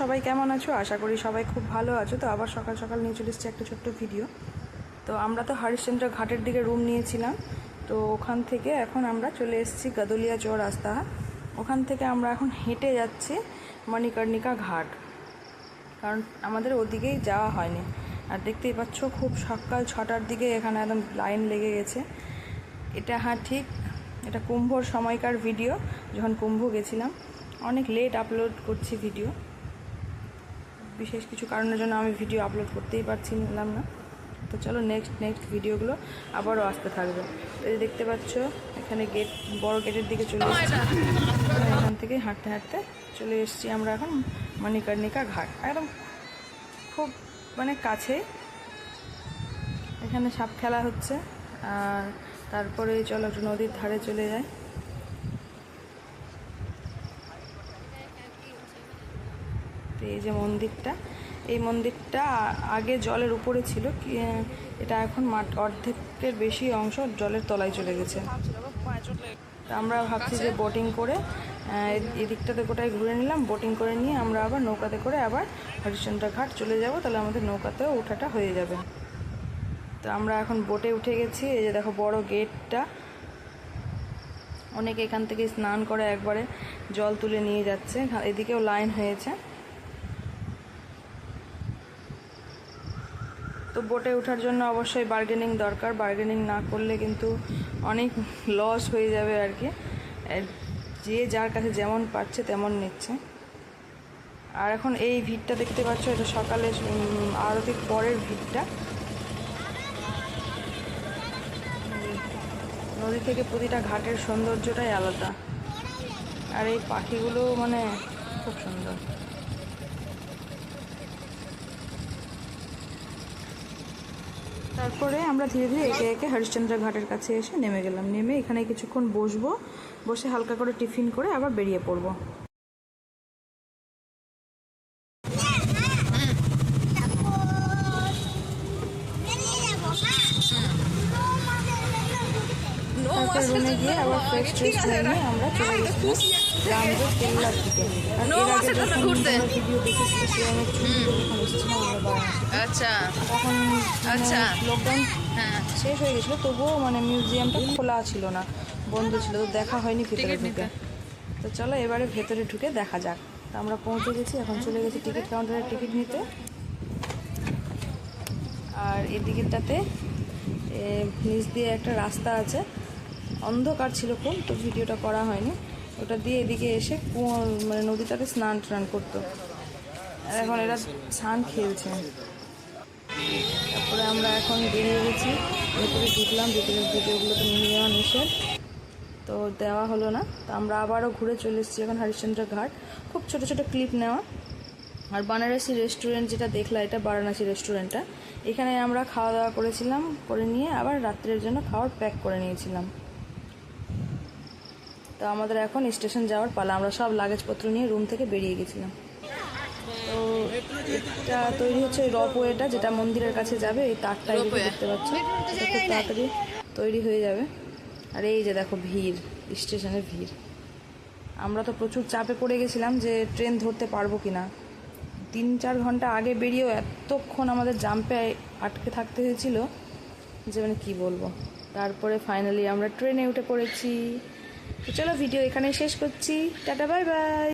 সবাই কেমন আছো? আশা করি সবাই খুব ভালো আছো। তো আবার সকাল সকাল নিয়ে চলে এসেছি একটা ছোট্ট ভিডিও। তো আমরা তো হরিশ্চন্দ্র ঘাটের দিকে রুম নিয়েছিলাম। তো ওখান থেকে এখন আমরা চলে এসেছি গদলিয়া চর রাস্তা। ওখান থেকে আমরা এখন হেঁটে যাচ্ছি মণিকর্ণিকা ঘাট। কারণ আমাদের ওদিকেই যাওয়া হয়নি। আর দেখতেই পাচ্ছ, খুব সকাল ছটার দিকে এখানে একদম লাইন লেগে গেছে। এটা হ্যাঁ ঠিক, এটা কুম্ভর সময়কার ভিডিও যখন কুম্ভ গেছিলাম। অনেক লেট আপলোড করছি ভিডিও বিশেষ কিছু কারণের জন্য আমি ভিডিও আপলোড করতেই পারছি পারছিলাম না। তো চলো নেক্সট নেক্সট ভিডিওগুলো আবারও আসতে থাকবে। এই দেখতে পাচ্ছ, এখানে গেট বড় গেটের দিকে চলে এসেছি। এখান থেকে হাঁটতে হাঁটতে চলে এসেছি আমরা এখন মণিকর্ণিকা ঘাট। একদম খুব মানে কাছে। এখানে সাপ খেলা হচ্ছে। আর তারপরে চলো একটু নদীর ধারে চলে যায় এই যে মন্দিরটা, এই মন্দিরটা আগে জলের উপরে ছিল এটা এখন মাঠ অর্ধেকের বেশি অংশ জলের তলায় চলে গেছে। আমরা ভাবছি যে বোটিং করে এদিকটাতে গোটায় ঘুরে নিলাম বোটিং করে নিয়ে আমরা আবার নৌকাতে করে আবার হরিশ্চন্দ্র ঘাট চলে যাব, তাহলে আমাদের নৌকাতেও ওঠাটা হয়ে যাবে। তো আমরা এখন বোটে উঠে গেছি, এই যে দেখো বড় গেটটা। অনেকে এখান থেকে স্নান করে একবারে জল তুলে নিয়ে যাচ্ছে, এদিকেও লাইন হয়েছে। তো বোটে ওঠার জন্য অবশ্যই বার্গেনিং দরকার। বার্গেনিং না করলে কিন্তু অনেক লস হয়ে যাবে আর কি। যে যার কাছে যেমন পাচ্ছে তেমন নিচ্ছে। আর এখন এই ভিড়টা দেখতে পাচ্ছ, এটা সকালে আরতির পরের ভিড়টা। নদী থেকে প্রতিটা ঘাটের সৌন্দর্যটাই আলাদা। আর এই পাখিগুলো মানে খুব সুন্দর। তারপরে আমরা ধীরে ধীরে একে একে হরিশ্চন্দ্র ঘাটের কাছে এসে নেমে গেলাম। নেমে এখানে কিছুক্ষণ বসবো, বসে হালকা করে টিফিন করে আবার বেরিয়ে পড়ব। তারপর রুমে গিয়ে আবার ফ্রেশ হয়ে নিয়ে আমরা চলে গেছিলাম রামদেব কেল্লার দিকে। আর এর আগে যখন ভিডিও দেখেছি এসেছিলাম আমরা আচ্ছা। তখন আচ্ছা। লকডাউন হ্যাঁ। শেষ হয়ে গেছিল তবুও মানে মিউজিয়ামটা খোলা ছিল না বন্ধ ছিল তো দেখা হয়নি ভেতরে ঢুকে। তো চলো এবারে ভেতরে ঢুকে দেখা যাক। তো আমরা পৌঁছে গেছি এখন চলে গেছি টিকিট কাউন্টারে টিকিট নিতে। আর এদিকেরটাতে এ, নিচ দিয়ে একটা রাস্তা আছে। অন্ধকার ছিল খুব, তো ভিডিওটা করা হয়নি। ওটা দিয়ে এদিকে এসে কুয়ো- মানে নদীটাতে স্নান টান করতো। আর এখন এরা স্নান খেলছে। তারপরে আমরা এখন বেরিয়ে গেছি। ভেতরে ঢুকলাম, ভেতরের ভিডিওগুলো তো নিয়ে নিষেধ। তো দেওয়া হলো না। তো আমরা আবারও ঘুরে চলে এসেছি এখন হরিশ্চন্দ্র ঘাট। খুব ছোট ছোট ক্লিপ নেওয়া। আর বানারসি রেস্টুরেন্ট যেটা দেখলাম এটা বারাণসী রেস্টুরেন্টটা। এখানে আমরা খাওয়া দাওয়া করেছিলাম, করে নিয়ে আবার রাত্রের জন্য খাবার প্যাক করে নিয়েছিলাম। তো আমাদের এখন স্টেশন যাওয়ার পালা। আমরা সব লাগেজপত্র নিয়ে রুম থেকে বেরিয়ে গেছিলাম। তো এটা তৈরি হচ্ছে ওই রপওয়েটা, যেটা মন্দিরের কাছে যাবে, এই তারটা দেখতে পাচ্ছ। খুব তাড়াতাড়ি তৈরি হয়ে যাবে। আর এই যে দেখো ভিড়, স্টেশনের ভিড়। আমরা তো প্রচুর চাপে পড়ে গেছিলাম যে ট্রেন ধরতে পারব কি না তিন চার ঘণ্টা আগে বেরিয়েও এতক্ষণ আমাদের জাম্পে আটকে থাকতে হয়েছিল যে মানে কী বলব। তারপরে ফাইনালি আমরা ট্রেনে উঠে পড়েছি। তো চলো ভিডিও এখানে শেষ করছি। Tata bye bye